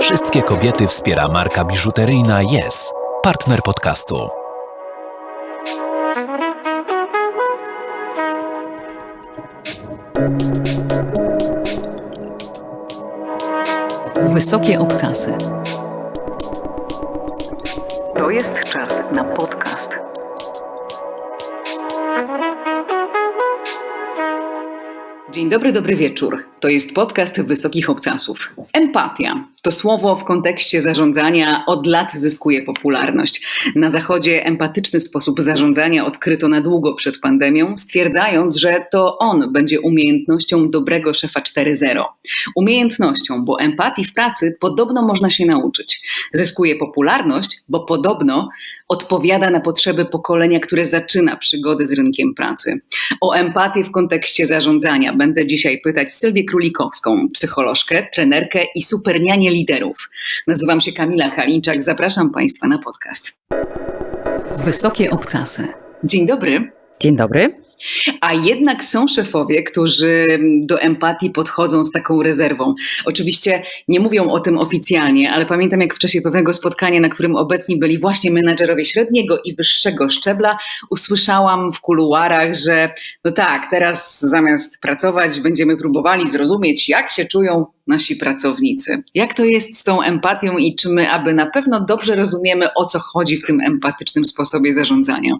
Wszystkie kobiety wspiera marka biżuteryjna Yes, partner podcastu. Wysokie obcasy. To jest czas na podcast. Dzień dobry, dobry wieczór. To jest podcast Wysokich Obcasów. Empatia to słowo w kontekście zarządzania od lat zyskuje popularność. Na Zachodzie empatyczny sposób zarządzania odkryto na długo przed pandemią, stwierdzając, że to on będzie umiejętnością dobrego szefa 4.0. Umiejętnością, bo empatii w pracy podobno można się nauczyć. Zyskuje popularność, bo podobno odpowiada na potrzeby pokolenia, które zaczyna przygody z rynkiem pracy. O empatię w kontekście zarządzania będę dzisiaj pytać Sylwię Królikowską, psycholożkę, trenerkę i supernianie liderów. Nazywam się Kamila Halinczak, zapraszam Państwa na podcast. Wysokie obcasy. Dzień dobry. Dzień dobry. A jednak są szefowie, którzy do empatii podchodzą z taką rezerwą. Oczywiście nie mówią o tym oficjalnie, ale pamiętam jak w czasie pewnego spotkania, na którym obecni byli właśnie menadżerowie średniego i wyższego szczebla, usłyszałam w kuluarach, że no tak, teraz zamiast pracować będziemy próbowali zrozumieć, jak się czują nasi pracownicy. Jak to jest z tą empatią i czy my aby na pewno dobrze rozumiemy, o co chodzi w tym empatycznym sposobie zarządzania?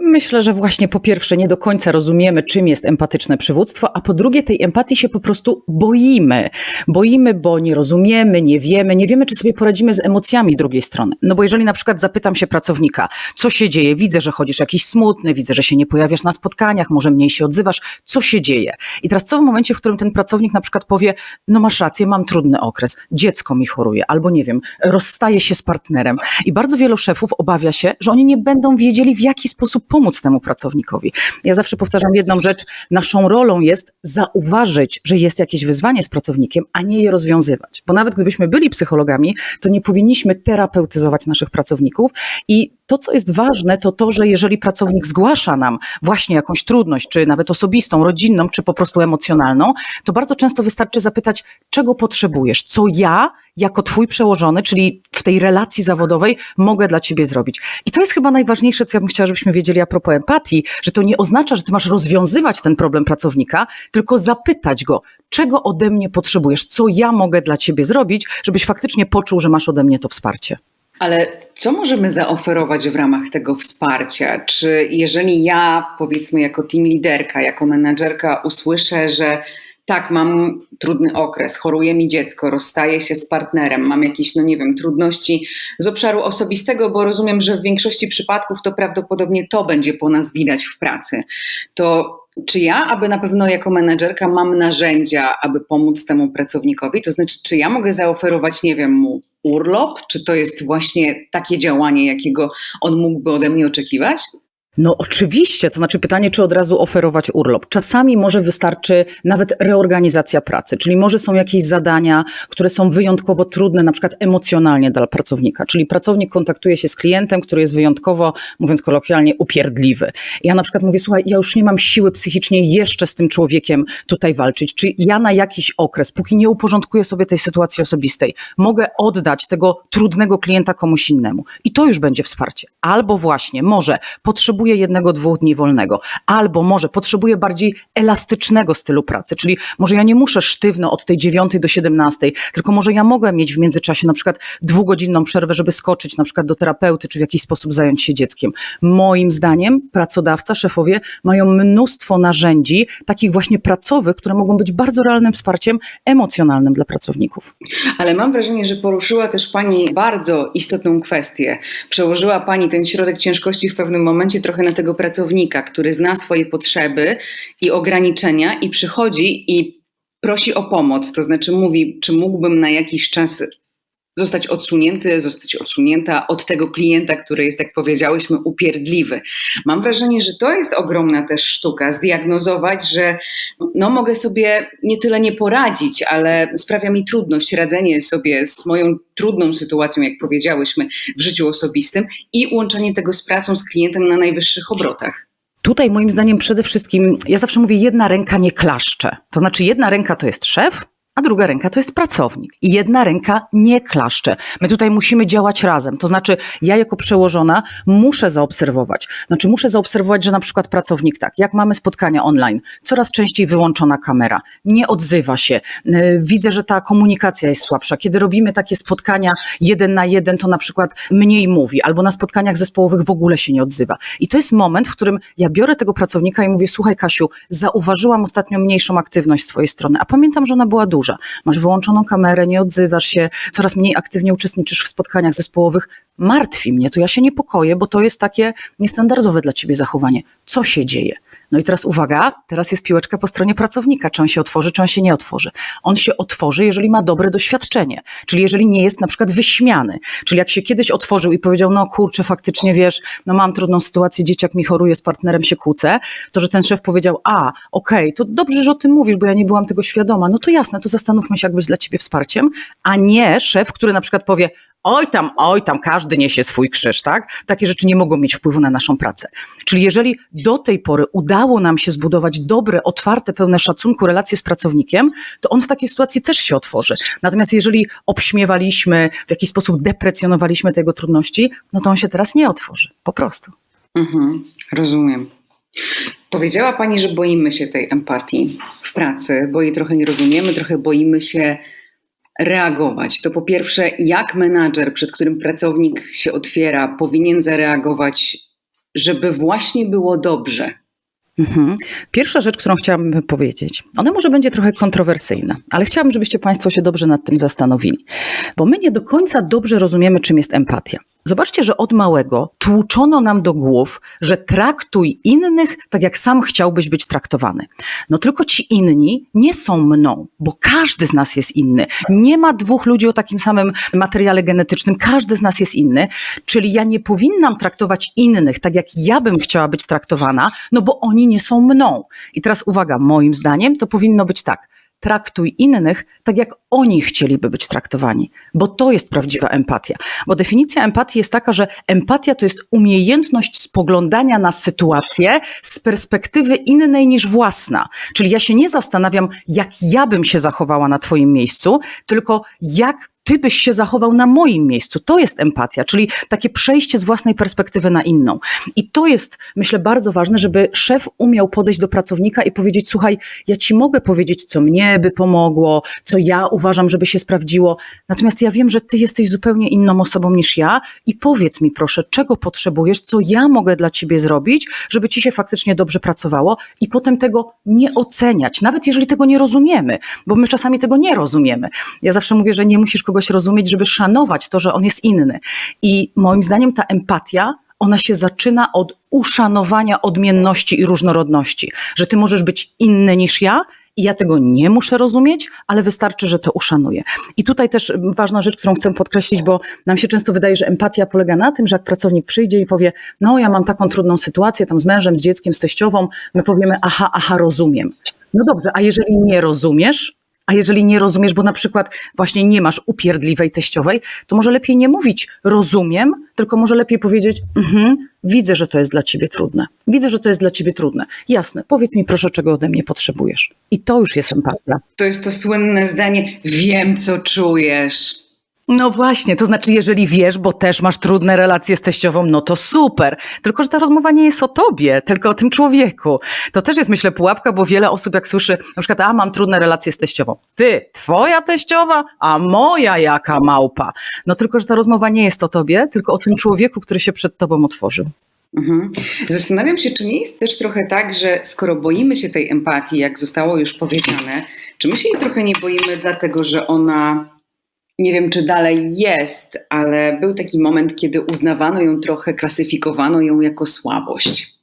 Myślę, że właśnie po pierwsze nie do końca rozumiemy, czym jest empatyczne przywództwo, a po drugie tej empatii się po prostu boimy. Boimy, bo nie rozumiemy, nie wiemy, nie wiemy, czy sobie poradzimy z emocjami drugiej strony. No bo jeżeli na przykład zapytam się pracownika, co się dzieje, widzę, że chodzisz jakiś smutny, widzę, że się nie pojawiasz na spotkaniach, może mniej się odzywasz, co się dzieje? I teraz co w momencie, w którym ten pracownik na przykład powie, no masz rację, mam trudny okres, dziecko mi choruje, albo nie wiem, rozstaje się z partnerem. I bardzo wielu szefów obawia się, że oni nie będą wiedzieli, w jaki sposób pomóc temu pracownikowi. Ja zawsze powtarzam jedną rzecz, naszą rolą jest zauważyć, że jest jakieś wyzwanie z pracownikiem, a nie je rozwiązywać. Bo nawet gdybyśmy byli psychologami, to nie powinniśmy terapeutyzować naszych pracowników i to, co jest ważne, to to, że jeżeli pracownik zgłasza nam właśnie jakąś trudność, czy nawet osobistą, rodzinną, czy po prostu emocjonalną, to bardzo często wystarczy zapytać, czego potrzebujesz, co ja jako twój przełożony, czyli w tej relacji zawodowej mogę dla ciebie zrobić. I to jest chyba najważniejsze, co ja bym chciała, żebyśmy wiedzieli a propos empatii, że to nie oznacza, że ty masz rozwiązywać ten problem pracownika, tylko zapytać go, czego ode mnie potrzebujesz, co ja mogę dla ciebie zrobić, żebyś faktycznie poczuł, że masz ode mnie to wsparcie. Ale co możemy zaoferować w ramach tego wsparcia? Czy jeżeli ja, powiedzmy, jako team liderka, jako menadżerka, usłyszę, że tak, mam trudny okres, choruje mi dziecko, rozstaję się z partnerem, mam jakieś, no nie wiem, trudności z obszaru osobistego, bo rozumiem, że w większości przypadków to prawdopodobnie to będzie po nas widać w pracy. To czy ja, aby na pewno jako menedżerka mam narzędzia, aby pomóc temu pracownikowi? To znaczy, czy ja mogę zaoferować, nie wiem, mu urlop? Czy to jest właśnie takie działanie, jakiego on mógłby ode mnie oczekiwać? No oczywiście, to znaczy pytanie, czy od razu oferować urlop. Czasami może wystarczy nawet reorganizacja pracy, czyli może są jakieś zadania, które są wyjątkowo trudne, na przykład emocjonalnie dla pracownika, czyli pracownik kontaktuje się z klientem, który jest wyjątkowo, mówiąc kolokwialnie, upierdliwy. Ja na przykład mówię, słuchaj, ja już nie mam siły psychicznej jeszcze z tym człowiekiem tutaj walczyć, czy ja na jakiś okres, póki nie uporządkuję sobie tej sytuacji osobistej, mogę oddać tego trudnego klienta komuś innemu. I to już będzie wsparcie. Albo właśnie, może potrzebuję potrzebuje jednego, dwóch dni wolnego, albo może potrzebuje bardziej elastycznego stylu pracy, czyli może ja nie muszę sztywno od tej dziewiątej do siedemnastej, tylko może ja mogę mieć w międzyczasie na przykład dwugodzinną przerwę, żeby skoczyć na przykład do terapeuty, czy w jakiś sposób zająć się dzieckiem. Moim zdaniem pracodawca, szefowie mają mnóstwo narzędzi, takich właśnie pracowych, które mogą być bardzo realnym wsparciem emocjonalnym dla pracowników. Ale mam wrażenie, że poruszyła też Pani bardzo istotną kwestię. Przełożyła Pani ten środek ciężkości w pewnym momencie trochę trochę na tego pracownika, który zna swoje potrzeby i ograniczenia i przychodzi i prosi o pomoc. To znaczy mówi, czy mógłbym na jakiś czas zostać odsunięty, zostać odsunięta od tego klienta, który jest, jak powiedziałyśmy, upierdliwy. Mam wrażenie, że to jest ogromna też sztuka, zdiagnozować, że no, mogę sobie nie tyle nie poradzić, ale sprawia mi trudność radzenie sobie z moją trudną sytuacją, jak powiedziałyśmy, w życiu osobistym i łączenie tego z pracą z klientem na najwyższych obrotach. Tutaj moim zdaniem przede wszystkim, ja zawsze mówię, jedna ręka nie klaszcze. To znaczy jedna ręka to jest szef, a druga ręka to jest pracownik. I jedna ręka nie klaszcze. My tutaj musimy działać razem. To znaczy, ja jako przełożona muszę zaobserwować. Znaczy, muszę zaobserwować, że na przykład pracownik tak, jak mamy spotkania online, coraz częściej wyłączona kamera, nie odzywa się. Yy, Widzę, że ta komunikacja jest słabsza. Kiedy robimy takie spotkania jeden na jeden, to na przykład mniej mówi, albo na spotkaniach zespołowych w ogóle się nie odzywa. I to jest moment, w którym ja biorę tego pracownika i mówię: Słuchaj, Kasiu, zauważyłam ostatnio mniejszą aktywność z Twojej strony, a pamiętam, że ona była duża. Masz wyłączoną kamerę, nie odzywasz się, coraz mniej aktywnie uczestniczysz w spotkaniach zespołowych. Martwi mnie to, ja się niepokoję, bo to jest takie niestandardowe dla Ciebie zachowanie. Co się dzieje? No i teraz uwaga, teraz jest piłeczka po stronie pracownika. Czy on się otworzy, czy on się nie otworzy? On się otworzy, jeżeli ma dobre doświadczenie, czyli jeżeli nie jest na przykład wyśmiany. Czyli jak się kiedyś otworzył i powiedział, no kurczę, faktycznie wiesz, no mam trudną sytuację, dzieciak mi choruje, z partnerem się kłócę, to że ten szef powiedział, a okej, to dobrze, że o tym mówisz, bo ja nie byłam tego świadoma. No to jasne, to zastanówmy się, jak być dla ciebie wsparciem, a nie szef, który na przykład powie, oj tam, oj tam, każdy niesie swój krzyż, tak? Takie rzeczy nie mogą mieć wpływu na naszą pracę. Czyli jeżeli do tej pory udało nam się zbudować dobre, otwarte, pełne szacunku relacje z pracownikiem, to on w takiej sytuacji też się otworzy. Natomiast jeżeli obśmiewaliśmy, w jakiś sposób deprecjonowaliśmy tego trudności, no to on się teraz nie otworzy. Po prostu. Mhm, rozumiem. Powiedziała Pani, że boimy się tej empatii w pracy, bo jej trochę nie rozumiemy, trochę boimy się reagować. To po pierwsze, jak menadżer, przed którym pracownik się otwiera, powinien zareagować, żeby właśnie było dobrze? Mhm. Pierwsza rzecz, którą chciałabym powiedzieć, ona może będzie trochę kontrowersyjna, ale chciałabym, żebyście Państwo się dobrze nad tym zastanowili, bo my nie do końca dobrze rozumiemy, czym jest empatia. Zobaczcie, że od małego tłuczono nam do głów, że traktuj innych tak, jak sam chciałbyś być traktowany. No tylko ci inni nie są mną, bo każdy z nas jest inny. Nie ma dwóch ludzi o takim samym materiale genetycznym, każdy z nas jest inny, czyli ja nie powinnam traktować innych tak, jak ja bym chciała być traktowana, no bo oni nie są mną. I teraz uwaga, moim zdaniem to powinno być tak traktuj innych tak, jak oni chcieliby być traktowani, bo to jest prawdziwa empatia. Bo definicja empatii jest taka, że empatia to jest umiejętność spoglądania na sytuację z perspektywy innej niż własna. Czyli ja się nie zastanawiam, jak ja bym się zachowała na Twoim miejscu, tylko jak ty byś się zachował na moim miejscu. To jest empatia, czyli takie przejście z własnej perspektywy na inną. I to jest, myślę, bardzo ważne, żeby szef umiał podejść do pracownika i powiedzieć: Słuchaj, ja ci mogę powiedzieć, co mnie by pomogło, co ja uważam, żeby się sprawdziło. Natomiast ja wiem, że ty jesteś zupełnie inną osobą niż ja i powiedz mi proszę, czego potrzebujesz, co ja mogę dla ciebie zrobić, żeby ci się faktycznie dobrze pracowało i potem tego nie oceniać, nawet jeżeli tego nie rozumiemy, bo my czasami tego nie rozumiemy. Ja zawsze mówię, że nie musisz kogoś rozumieć, żeby szanować to, że on jest inny. I moim zdaniem ta empatia, ona się zaczyna od uszanowania odmienności i różnorodności, że ty możesz być inny niż ja i ja tego nie muszę rozumieć, ale wystarczy, że to uszanuję. I tutaj też ważna rzecz, którą chcę podkreślić, bo nam się często wydaje, że empatia polega na tym, że jak pracownik przyjdzie i powie, no ja mam taką trudną sytuację tam z mężem, z dzieckiem, z teściową, my powiemy, aha, aha, rozumiem. No dobrze, a jeżeli nie rozumiesz, a jeżeli nie rozumiesz, bo na przykład właśnie nie masz upierdliwej teściowej, to może lepiej nie mówić rozumiem, tylko może lepiej powiedzieć mhm, widzę, że to jest dla ciebie trudne. Widzę, że to jest dla ciebie trudne. Jasne, powiedz mi proszę, czego ode mnie potrzebujesz. I to już jest empatia. To jest to słynne zdanie: Wiem, co czujesz. No właśnie, to znaczy, jeżeli wiesz, bo też masz trudne relacje z teściową, no to super. Tylko, że ta rozmowa nie jest o tobie, tylko o tym człowieku. To też jest, myślę, pułapka, bo wiele osób, jak słyszy, na przykład, a mam trudne relacje z teściową. Ty, twoja teściowa, a moja jaka małpa. No tylko, że ta rozmowa nie jest o tobie, tylko o tym człowieku, który się przed tobą otworzył. Mhm. Zastanawiam się, czy nie jest też trochę tak, że skoro boimy się tej empatii, jak zostało już powiedziane, czy my się jej trochę nie boimy, dlatego że ona nie wiem, czy dalej jest, ale był taki moment, kiedy uznawano ją trochę, klasyfikowano ją jako słabość.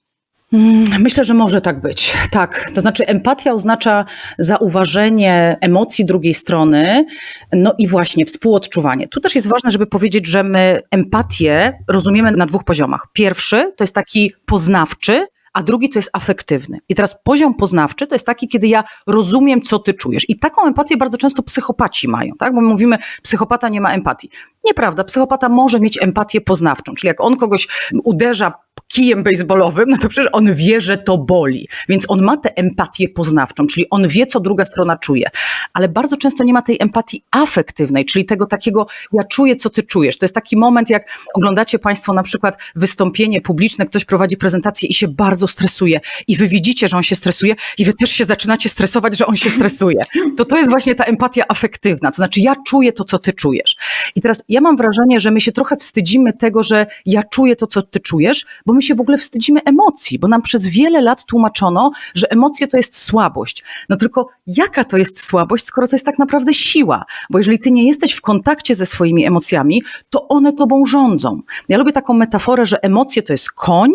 Mm, Myślę, że może tak być. Tak. To znaczy, empatia oznacza zauważenie emocji drugiej strony, no i właśnie współodczuwanie. Tu też jest ważne, żeby powiedzieć, że my empatię rozumiemy na dwóch poziomach. Pierwszy to jest taki poznawczy, a drugi to jest afektywny. I teraz poziom poznawczy to jest taki, kiedy ja rozumiem, co ty czujesz. I taką empatię bardzo często psychopaci mają, tak? Bo my mówimy, psychopata nie ma empatii. Nieprawda, psychopata może mieć empatię poznawczą, czyli jak on kogoś uderza kijem baseballowym, no to przecież on wie, że to boli. Więc on ma tę empatię poznawczą, czyli on wie, co druga strona czuje. Ale bardzo często nie ma tej empatii afektywnej, czyli tego takiego, ja czuję, co ty czujesz. To jest taki moment, jak oglądacie Państwo na przykład wystąpienie publiczne, ktoś prowadzi prezentację i się bardzo stresuje i wy widzicie, że on się stresuje i wy też się zaczynacie stresować, że on się stresuje. To to jest właśnie ta empatia afektywna, to znaczy ja czuję to, co ty czujesz. I teraz ja mam wrażenie, że my się trochę wstydzimy tego, że ja czuję to, co ty czujesz, bo my się w ogóle wstydzimy emocji, bo nam przez wiele lat tłumaczono, że emocje to jest słabość. No tylko jaka to jest słabość, skoro to jest tak naprawdę siła? Bo jeżeli ty nie jesteś w kontakcie ze swoimi emocjami, to one tobą rządzą. Ja lubię taką metaforę, że emocje to jest koń,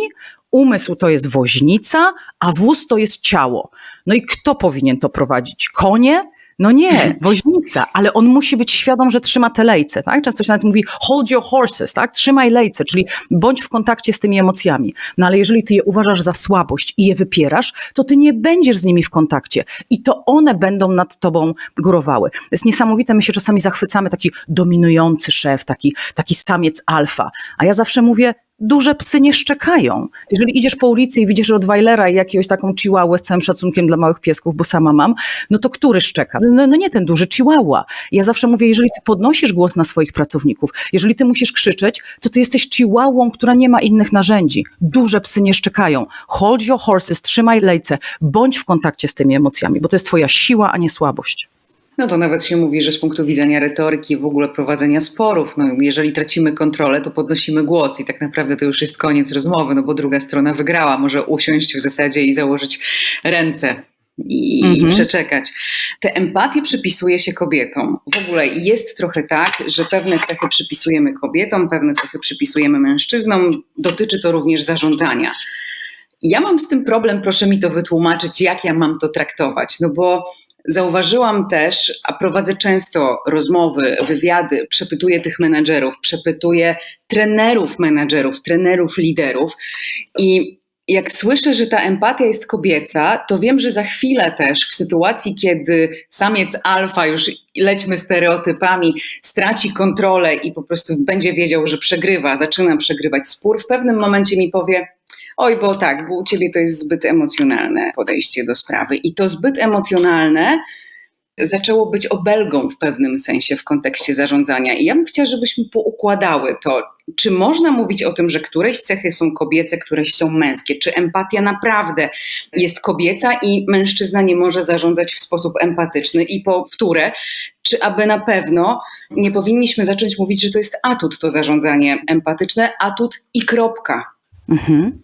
umysł to jest woźnica, a wóz to jest ciało. No i kto powinien to prowadzić? Konie? No nie, woźnica, ale on musi być świadom, że trzyma te lejce, tak? Często się nawet mówi hold your horses, tak? Trzymaj lejce, czyli bądź w kontakcie z tymi emocjami. No ale jeżeli ty je uważasz za słabość i je wypierasz, to ty nie będziesz z nimi w kontakcie i to one będą nad tobą górowały. To jest niesamowite, my się czasami zachwycamy, taki dominujący szef, taki, taki samiec alfa, a ja zawsze mówię, duże psy nie szczekają. Jeżeli idziesz po ulicy i widzisz Rottweilera i jakiegoś taką chihuahua z całym szacunkiem dla małych piesków, bo sama mam, no to który szczeka? No, no nie ten duży chihuahua. Ja zawsze mówię, jeżeli ty podnosisz głos na swoich pracowników, jeżeli ty musisz krzyczeć, to ty jesteś chihuahuą, która nie ma innych narzędzi. Duże psy nie szczekają. Hold your horses, trzymaj lejce, bądź w kontakcie z tymi emocjami, bo to jest twoja siła, a nie słabość. No to nawet się mówi, że z punktu widzenia retoryki, w ogóle prowadzenia sporów, no jeżeli tracimy kontrolę, to podnosimy głos i tak naprawdę to już jest koniec rozmowy, no bo druga strona wygrała, może usiąść w zasadzie i założyć ręce i, mhm. i przeczekać. Te empatie przypisuje się kobietom. W ogóle jest trochę tak, że pewne cechy przypisujemy kobietom, pewne cechy przypisujemy mężczyznom. Dotyczy to również zarządzania. Ja mam z tym problem, proszę mi to wytłumaczyć, jak ja mam to traktować. No bo Zauważyłam też, a prowadzę często rozmowy, wywiady, przepytuję tych menedżerów, przepytuję trenerów menedżerów, trenerów liderów i jak słyszę, że ta empatia jest kobieca, to wiem, że za chwilę też w sytuacji, kiedy samiec alfa, już lećmy stereotypami, straci kontrolę i po prostu będzie wiedział, że przegrywa, zaczyna przegrywać spór, w pewnym momencie mi powie: Oj, bo tak, bo u ciebie to jest zbyt emocjonalne podejście do sprawy. I to zbyt emocjonalne zaczęło być obelgą w pewnym sensie w kontekście zarządzania. I ja bym chciała, żebyśmy poukładały to. Czy można mówić o tym, że któreś cechy są kobiece, któreś są męskie? Czy empatia naprawdę jest kobieca i mężczyzna nie może zarządzać w sposób empatyczny? I po wtóre, czy aby na pewno nie powinniśmy zacząć mówić, że to jest atut to zarządzanie empatyczne, atut i kropka? Mhm.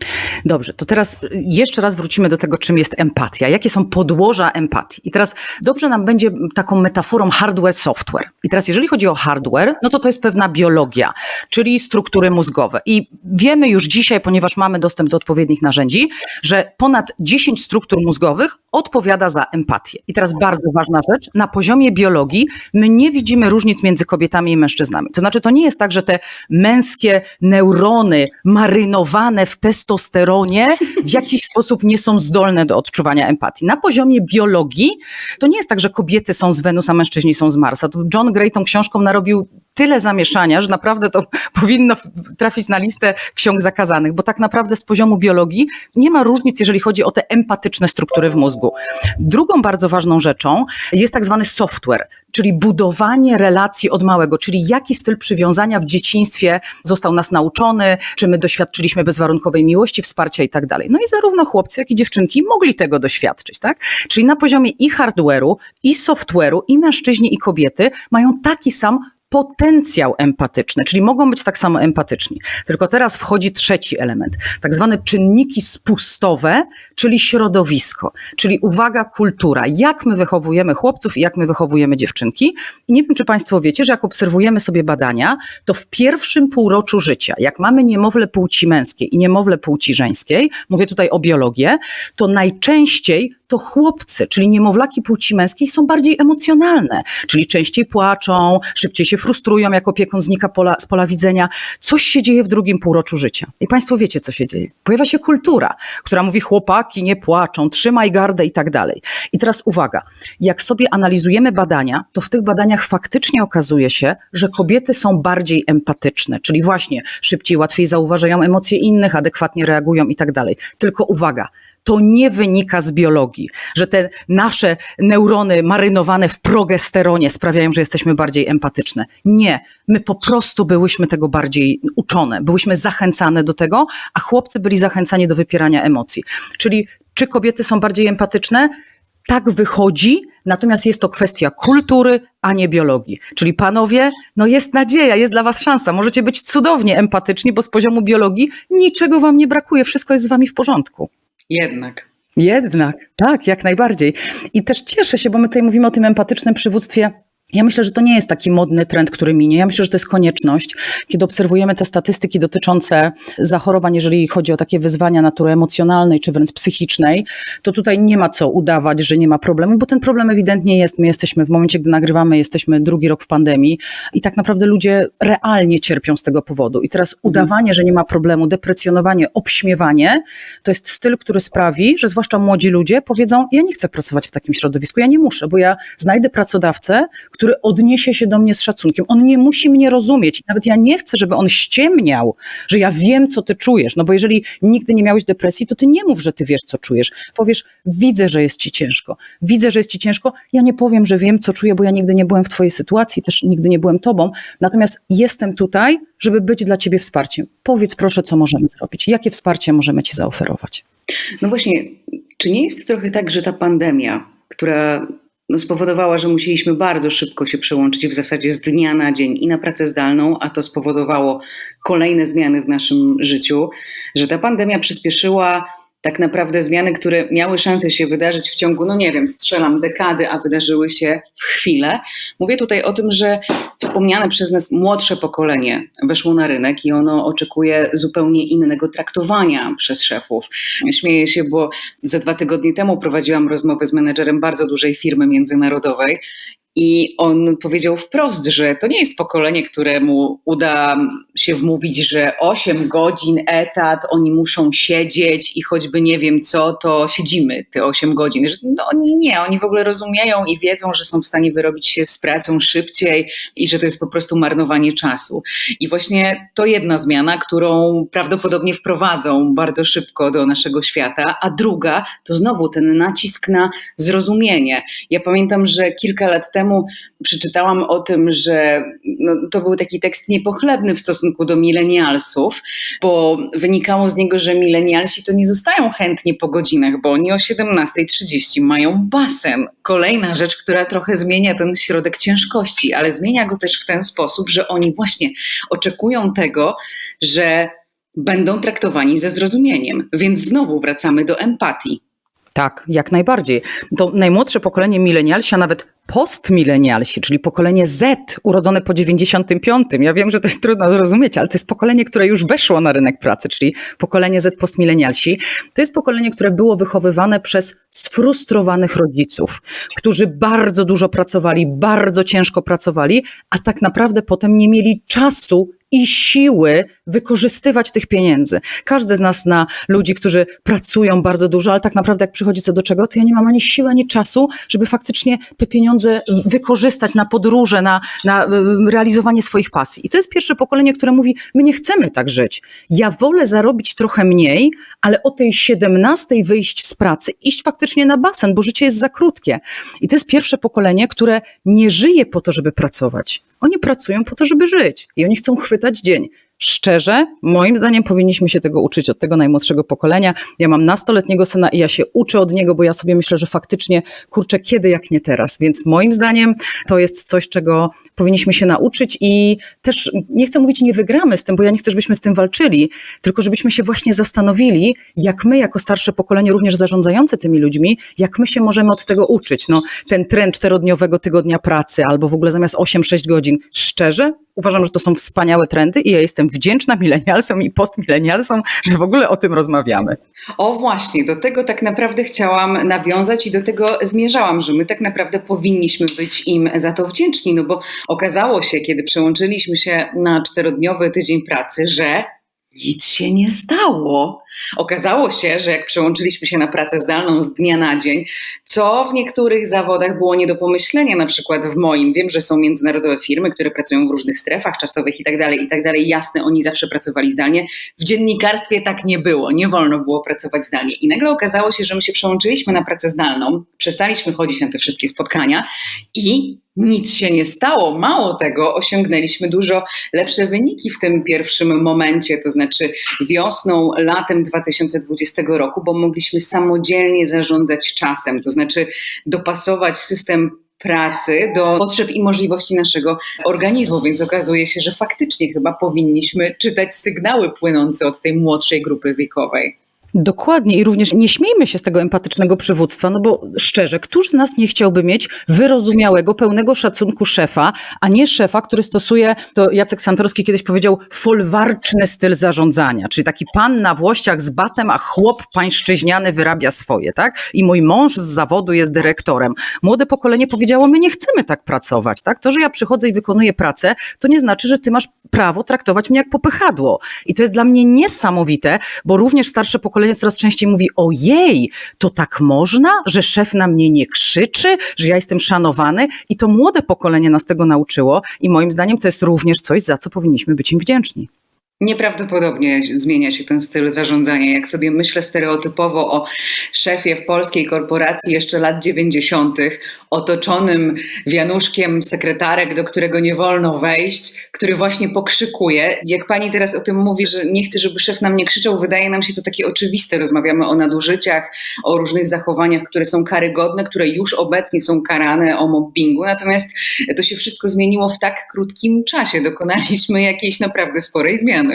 Dobrze, to teraz jeszcze raz wrócimy do tego, czym jest empatia. Jakie są podłoża empatii? I teraz dobrze nam będzie taką metaforą hardware-software. I teraz, jeżeli chodzi o hardware, no to to jest pewna biologia, czyli struktury mózgowe. I wiemy już dzisiaj, ponieważ mamy dostęp do odpowiednich narzędzi, że ponad 10 struktur mózgowych odpowiada za empatię. I teraz bardzo ważna rzecz, na poziomie biologii my nie widzimy różnic między kobietami i mężczyznami. To znaczy, to nie jest tak, że te męskie neurony marynowane w testosteronie w jakiś sposób nie są zdolne do odczuwania empatii. Na poziomie biologii to nie jest tak, że kobiety są z Wenus, a mężczyźni są z Marsa. To John Gray tą książką narobił tyle zamieszania, że naprawdę to powinno trafić na listę ksiąg zakazanych, bo tak naprawdę z poziomu biologii nie ma różnic, jeżeli chodzi o te empatyczne struktury w mózgu. Drugą bardzo ważną rzeczą jest tak zwany software, czyli budowanie relacji od małego, czyli jaki styl przywiązania w dzieciństwie został nas nauczony, czy my doświadczyliśmy bezwarunkowej miłości, wsparcia i tak dalej. No i zarówno chłopcy, jak i dziewczynki mogli tego doświadczyć, tak? Czyli na poziomie i hardware'u, i software'u, i mężczyźni, i kobiety mają taki sam potencjał empatyczny, czyli mogą być tak samo empatyczni. Tylko teraz wchodzi trzeci element, tak zwane czynniki spustowe, czyli środowisko, czyli uwaga, kultura. Jak my wychowujemy chłopców i jak my wychowujemy dziewczynki. I nie wiem, czy Państwo wiecie, że jak obserwujemy sobie badania, to w pierwszym półroczu życia, jak mamy niemowlę płci męskiej i niemowlę płci żeńskiej, mówię tutaj o biologię, to najczęściej to chłopcy, czyli niemowlaki płci męskiej są bardziej emocjonalne, czyli częściej płaczą, szybciej się frustrują, jak opiekun znika pola, z pola widzenia. Coś się dzieje w drugim półroczu życia. I Państwo wiecie, co się dzieje. Pojawia się kultura, która mówi chłopaki nie płaczą, trzymaj gardę i tak dalej. I teraz uwaga, jak sobie analizujemy badania, to w tych badaniach faktycznie okazuje się, że kobiety są bardziej empatyczne, czyli właśnie szybciej, łatwiej zauważają emocje innych, adekwatnie reagują i tak dalej. Tylko uwaga, to nie wynika z biologii, że te nasze neurony marynowane w progesteronie sprawiają, że jesteśmy bardziej empatyczne. Nie, my po prostu byłyśmy tego bardziej uczone, byłyśmy zachęcane do tego, a chłopcy byli zachęcani do wypierania emocji. Czyli czy kobiety są bardziej empatyczne? Tak wychodzi, natomiast jest to kwestia kultury, a nie biologii. Czyli panowie, no jest nadzieja, jest dla was szansa. Możecie być cudownie empatyczni, bo z poziomu biologii niczego wam nie brakuje, wszystko jest z wami w porządku. Jednak. Jednak, tak, jak najbardziej. I też cieszę się, bo my tutaj mówimy o tym empatycznym przywództwie ja myślę, że to nie jest taki modny trend, który minie. Ja myślę, że to jest konieczność. Kiedy obserwujemy te statystyki dotyczące zachorowań, jeżeli chodzi o takie wyzwania natury emocjonalnej czy wręcz psychicznej, to tutaj nie ma co udawać, że nie ma problemu, bo ten problem ewidentnie jest. My jesteśmy w momencie, gdy nagrywamy, jesteśmy drugi rok w pandemii i tak naprawdę ludzie realnie cierpią z tego powodu. I teraz udawanie, że nie ma problemu, deprecjonowanie, obśmiewanie, to jest styl, który sprawi, że zwłaszcza młodzi ludzie powiedzą: Ja nie chcę pracować w takim środowisku, ja nie muszę, bo ja znajdę pracodawcę, który odniesie się do mnie z szacunkiem. On nie musi mnie rozumieć. Nawet ja nie chcę, żeby on ściemniał, że ja wiem, co ty czujesz. No bo jeżeli nigdy nie miałeś depresji, to ty nie mów, że ty wiesz, co czujesz. Powiesz, widzę, że jest ci ciężko. Widzę, że jest ci ciężko. Ja nie powiem, że wiem, co czuję, bo ja nigdy nie byłem w twojej sytuacji, też nigdy nie byłem tobą. Natomiast jestem tutaj, żeby być dla ciebie wsparciem. Powiedz proszę, co możemy zrobić. Jakie wsparcie możemy ci zaoferować? No właśnie, czy nie jest trochę tak, że ta pandemia, która no, spowodowała, że musieliśmy bardzo szybko się przełączyć w zasadzie z dnia na dzień i na pracę zdalną, a to spowodowało kolejne zmiany w naszym życiu, że ta pandemia przyspieszyła tak naprawdę zmiany, które miały szansę się wydarzyć w ciągu, no nie wiem, strzelam dekady, a wydarzyły się w chwilę. Mówię tutaj o tym, że wspomniane przez nas młodsze pokolenie weszło na rynek i ono oczekuje zupełnie innego traktowania przez szefów. Śmieję się, bo ze dwa tygodnie temu prowadziłam rozmowę z menedżerem bardzo dużej firmy międzynarodowej i on powiedział wprost, że to nie jest pokolenie, któremu uda się wmówić, że 8 godzin etat, oni muszą siedzieć i choćby nie wiem co, to siedzimy te 8 godzin. Że no oni nie, oni w ogóle rozumieją i wiedzą, że są w stanie wyrobić się z pracą szybciej i że to jest po prostu marnowanie czasu. I właśnie to jedna zmiana, którą prawdopodobnie wprowadzą bardzo szybko do naszego świata, a druga to znowu ten nacisk na zrozumienie. Ja pamiętam, że kilka lat temu przeczytałam o tym, że no, to był taki tekst niepochlebny w stosunku do milenialsów, bo wynikało z niego, że milenialsi to nie zostają chętnie po godzinach, bo oni o 17.30 mają basen. Kolejna rzecz, która trochę zmienia ten środek ciężkości, ale zmienia go też w ten sposób, że oni właśnie oczekują tego, że będą traktowani ze zrozumieniem. Więc znowu wracamy do empatii. Tak, jak najbardziej. To najmłodsze pokolenie milenialsi, a nawet postmilenialsi, czyli pokolenie Z, urodzone po 95. Ja wiem, że to jest trudno zrozumieć, ale to jest pokolenie, które już weszło na rynek pracy, czyli pokolenie Z postmilenialsi. To jest pokolenie, które było wychowywane przez sfrustrowanych rodziców, którzy bardzo dużo pracowali, bardzo ciężko pracowali, a tak naprawdę potem nie mieli czasu i siły wykorzystywać tych pieniędzy. Każdy z nas zna ludzi, którzy pracują bardzo dużo, ale tak naprawdę jak przychodzi co do czego, to ja nie mam ani siły, ani czasu, żeby faktycznie te pieniądze wykorzystać na podróże, na, na realizowanie swoich pasji. I to jest pierwsze pokolenie, które mówi, my nie chcemy tak żyć. Ja wolę zarobić trochę mniej, ale o tej 17 wyjść z pracy, iść faktycznie na basen, bo życie jest za krótkie. I to jest pierwsze pokolenie, które nie żyje po to, żeby pracować. Oni pracują po to, żeby żyć i oni chcą chwytać dzień szczerze, moim zdaniem powinniśmy się tego uczyć od tego najmłodszego pokolenia. Ja mam nastoletniego syna i ja się uczę od niego, bo ja sobie myślę, że faktycznie, kurczę, kiedy jak nie teraz. Więc moim zdaniem to jest coś, czego powinniśmy się nauczyć i też nie chcę mówić, nie wygramy z tym, bo ja nie chcę, żebyśmy z tym walczyli, tylko żebyśmy się właśnie zastanowili, jak my jako starsze pokolenie, również zarządzające tymi ludźmi, jak my się możemy od tego uczyć. No, ten trend czterodniowego tygodnia pracy albo w ogóle zamiast 8-6 godzin, szczerze, Uważam, że to są wspaniałe trendy i ja jestem wdzięczna milenialsom i postmilenialsom, że w ogóle o tym rozmawiamy. O właśnie, do tego tak naprawdę chciałam nawiązać i do tego zmierzałam, że my tak naprawdę powinniśmy być im za to wdzięczni, no bo okazało się, kiedy przełączyliśmy się na czterodniowy tydzień pracy, że nic się nie stało. Okazało się, że jak przełączyliśmy się na pracę zdalną z dnia na dzień, co w niektórych zawodach było nie do pomyślenia, na przykład w moim. Wiem, że są międzynarodowe firmy, które pracują w różnych strefach czasowych i tak dalej, i tak dalej. Jasne, oni zawsze pracowali zdalnie. W dziennikarstwie tak nie było, nie wolno było pracować zdalnie. I nagle okazało się, że my się przełączyliśmy na pracę zdalną, przestaliśmy chodzić na te wszystkie spotkania i nic się nie stało. Mało tego, osiągnęliśmy dużo lepsze wyniki w tym pierwszym momencie, to znaczy wiosną, latem 2020 roku, bo mogliśmy samodzielnie zarządzać czasem, to znaczy dopasować system pracy do potrzeb i możliwości naszego organizmu, więc okazuje się, że faktycznie chyba powinniśmy czytać sygnały płynące od tej młodszej grupy wiekowej. Dokładnie i również nie śmiejmy się z tego empatycznego przywództwa, no bo szczerze, któż z nas nie chciałby mieć wyrozumiałego, pełnego szacunku szefa, a nie szefa, który stosuje, to Jacek Santorski kiedyś powiedział, folwarczny styl zarządzania, czyli taki pan na włościach z batem, a chłop pańszczyźniany wyrabia swoje, tak? I mój mąż z zawodu jest dyrektorem. Młode pokolenie powiedziało, my nie chcemy tak pracować, tak? To, że ja przychodzę i wykonuję pracę, to nie znaczy, że ty masz prawo traktować mnie jak popychadło. I to jest dla mnie niesamowite, bo również starsze pokolenie coraz częściej mówi: Ojej, to tak można, że szef na mnie nie krzyczy, że ja jestem szanowany. I to młode pokolenie nas tego nauczyło, i moim zdaniem to jest również coś, za co powinniśmy być im wdzięczni. Nieprawdopodobnie zmienia się ten styl zarządzania. Jak sobie myślę stereotypowo o szefie w polskiej korporacji jeszcze lat 90., otoczonym wianuszkiem sekretarek, do którego nie wolno wejść, który właśnie pokrzykuje. Jak pani teraz o tym mówi, że nie chce, żeby szef na mnie krzyczał, wydaje nam się to takie oczywiste. Rozmawiamy o nadużyciach, o różnych zachowaniach, które są karygodne, które już obecnie są karane, o mobbingu. Natomiast to się wszystko zmieniło w tak krótkim czasie. Dokonaliśmy jakiejś naprawdę sporej zmiany.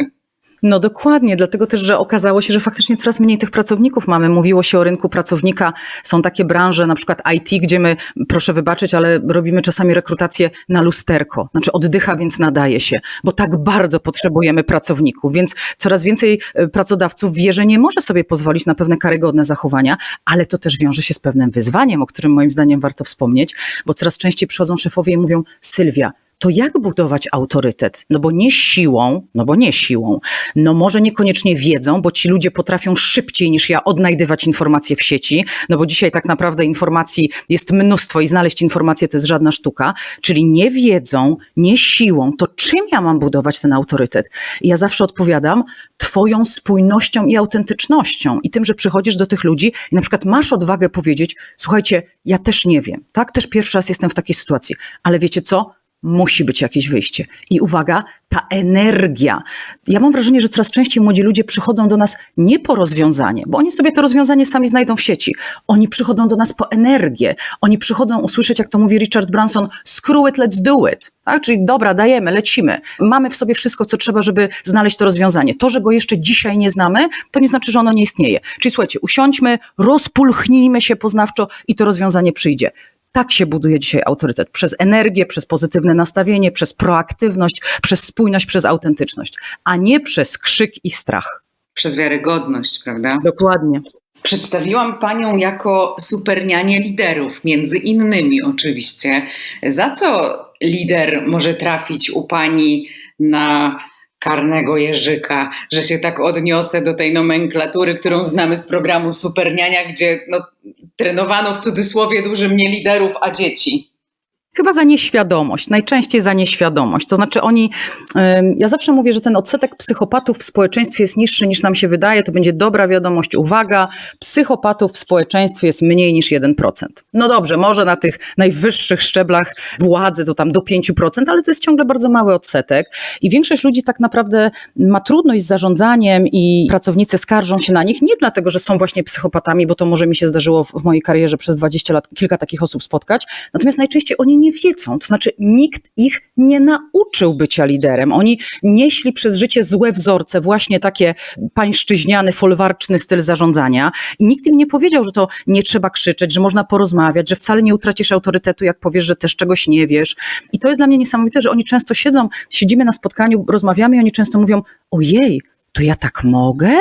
No dokładnie, dlatego też, że okazało się, że faktycznie coraz mniej tych pracowników mamy. Mówiło się o rynku pracownika. Są takie branże, na przykład IT, gdzie my, proszę wybaczyć, ale robimy czasami rekrutację na lusterko. Znaczy oddycha, więc nadaje się, bo tak bardzo potrzebujemy pracowników. Więc coraz więcej e, pracodawców wie, że nie może sobie pozwolić na pewne karygodne zachowania, ale to też wiąże się z pewnym wyzwaniem, o którym moim zdaniem warto wspomnieć, bo coraz częściej przychodzą szefowie i mówią: Sylwia, to jak budować autorytet? No bo nie siłą, no bo nie siłą. No może niekoniecznie wiedzą, bo ci ludzie potrafią szybciej niż ja odnajdywać informacje w sieci, no bo dzisiaj tak naprawdę informacji jest mnóstwo i znaleźć informacje to jest żadna sztuka, czyli nie wiedzą, nie siłą, to czym ja mam budować ten autorytet? I ja zawsze odpowiadam twoją spójnością i autentycznością i tym, że przychodzisz do tych ludzi i na przykład masz odwagę powiedzieć, słuchajcie, ja też nie wiem, tak, też pierwszy raz jestem w takiej sytuacji, ale wiecie co? Musi być jakieś wyjście. I uwaga, ta energia. Ja mam wrażenie, że coraz częściej młodzi ludzie przychodzą do nas nie po rozwiązanie, bo oni sobie to rozwiązanie sami znajdą w sieci. Oni przychodzą do nas po energię. Oni przychodzą usłyszeć, jak to mówi Richard Branson, screw it, let's do it. Tak? Czyli dobra, dajemy, lecimy. Mamy w sobie wszystko, co trzeba, żeby znaleźć to rozwiązanie. To, że go jeszcze dzisiaj nie znamy, to nie znaczy, że ono nie istnieje. Czyli słuchajcie, usiądźmy, rozpulchnijmy się poznawczo i to rozwiązanie przyjdzie. Tak się buduje dzisiaj autorytet. Przez energię, przez pozytywne nastawienie, przez proaktywność, przez spójność, przez autentyczność, a nie przez krzyk i strach. Przez wiarygodność, prawda? Dokładnie. Przedstawiłam Panią jako supernianie liderów, między innymi oczywiście. Za co lider może trafić u Pani na karnego jeżyka, że się tak odniosę do tej nomenklatury, którą znamy z programu Superniania, gdzie no, trenowano w cudzysłowie dużym nie liderów, a dzieci. Chyba za nieświadomość, najczęściej za nieświadomość. To znaczy oni, ja zawsze mówię, że ten odsetek psychopatów w społeczeństwie jest niższy niż nam się wydaje, to będzie dobra wiadomość, uwaga, psychopatów w społeczeństwie jest mniej niż 1%. No dobrze, może na tych najwyższych szczeblach władzy to tam do 5%, ale to jest ciągle bardzo mały odsetek i większość ludzi tak naprawdę ma trudność z zarządzaniem i pracownicy skarżą się na nich nie dlatego, że są właśnie psychopatami, bo to może mi się zdarzyło w mojej karierze przez 20 lat kilka takich osób spotkać, natomiast najczęściej oni nie nie wiedzą. To znaczy, nikt ich nie nauczył bycia liderem. Oni nieśli przez życie złe wzorce, właśnie takie pańszczyźniany, folwarczny styl zarządzania. I nikt im nie powiedział, że to nie trzeba krzyczeć, że można porozmawiać, że wcale nie utracisz autorytetu, jak powiesz, że też czegoś nie wiesz. I to jest dla mnie niesamowite, że oni często siedzą, siedzimy na spotkaniu, rozmawiamy i oni często mówią: Ojej, to ja tak mogę?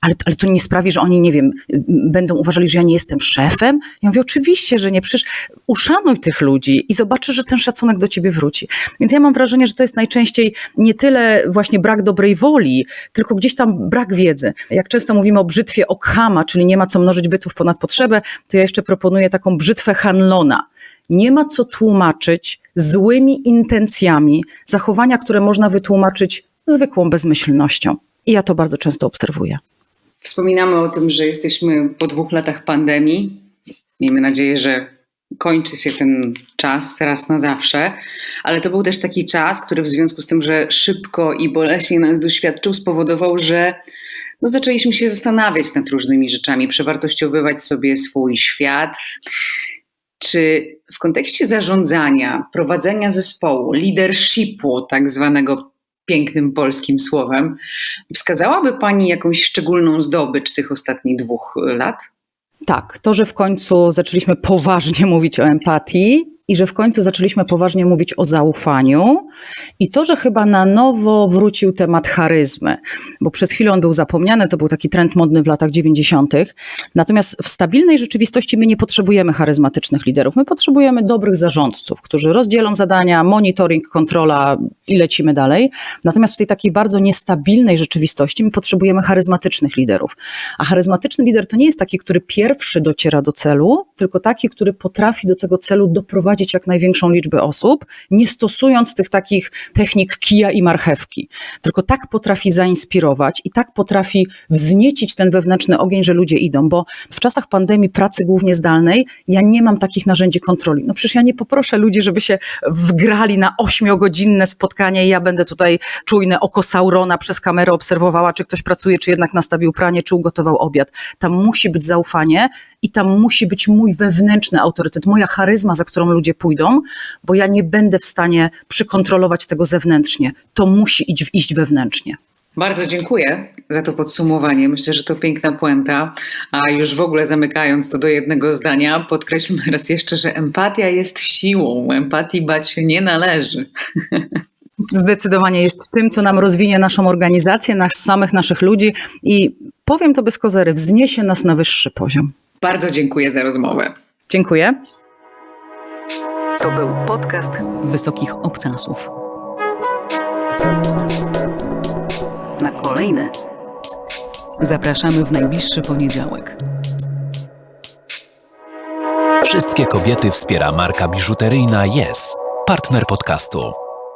Ale, ale to nie sprawi, że oni, nie wiem, będą uważali, że ja nie jestem szefem? Ja mówię, oczywiście, że nie, przecież uszanuj tych ludzi i zobaczysz, że ten szacunek do ciebie wróci. Więc ja mam wrażenie, że to jest najczęściej nie tyle właśnie brak dobrej woli, tylko gdzieś tam brak wiedzy. Jak często mówimy o brzytwie Okhama, czyli nie ma co mnożyć bytów ponad potrzebę, to ja jeszcze proponuję taką brzytwę Hanlona. Nie ma co tłumaczyć złymi intencjami zachowania, które można wytłumaczyć zwykłą bezmyślnością. I ja to bardzo często obserwuję. Wspominamy o tym, że jesteśmy po dwóch latach pandemii. Miejmy nadzieję, że kończy się ten czas raz na zawsze, ale to był też taki czas, który w związku z tym, że szybko i boleśnie nas doświadczył, spowodował, że no, zaczęliśmy się zastanawiać nad różnymi rzeczami, przewartościowywać sobie swój świat. Czy w kontekście zarządzania, prowadzenia zespołu, leadershipu, tak zwanego pięknym polskim słowem, wskazałaby Pani jakąś szczególną zdobycz tych ostatnich dwóch lat? Tak, to, że w końcu zaczęliśmy poważnie mówić o empatii i że w końcu zaczęliśmy poważnie mówić o zaufaniu i to, że chyba na nowo wrócił temat charyzmy, bo przez chwilę on był zapomniany, to był taki trend modny w latach 90. Natomiast w stabilnej rzeczywistości my nie potrzebujemy charyzmatycznych liderów, my potrzebujemy dobrych zarządców, którzy rozdzielą zadania, monitoring, kontrola i lecimy dalej. Natomiast w tej takiej bardzo niestabilnej rzeczywistości my potrzebujemy charyzmatycznych liderów. A charyzmatyczny lider to nie jest taki, który pierwszy dociera do celu, tylko taki, który potrafi do tego celu doprowadzić jak największą liczbę osób, nie stosując tych takich technik kija i marchewki. Tylko tak potrafi zainspirować i tak potrafi wzniecić ten wewnętrzny ogień, że ludzie idą, bo w czasach pandemii pracy głównie zdalnej ja nie mam takich narzędzi kontroli. No przecież ja nie poproszę ludzi, żeby się wgrali na ośmiogodzinne spotkanie i ja będę tutaj czujne oko Saurona przez kamerę obserwowała, czy ktoś pracuje, czy jednak nastawił pranie, czy ugotował obiad. Tam musi być zaufanie i tam musi być mój wewnętrzny autorytet, moja charyzma, za którą ludzie pójdą, bo ja nie będę w stanie przykontrolować tego zewnętrznie. To musi iść, iść wewnętrznie. Bardzo dziękuję za to podsumowanie. Myślę, że to piękna puenta. A już w ogóle zamykając to do jednego zdania, podkreślmy raz jeszcze, że empatia jest siłą. Empatii bać się nie należy. Zdecydowanie jest tym, co nam rozwinie naszą organizację, nas samych naszych ludzi i powiem to bez kozery, wzniesie nas na wyższy poziom. Bardzo dziękuję za rozmowę. Dziękuję. To był podcast Wysokich Obcasów. Na kolejne zapraszamy w najbliższy poniedziałek. Wszystkie kobiety wspiera marka biżuteryjna Yes, partner podcastu.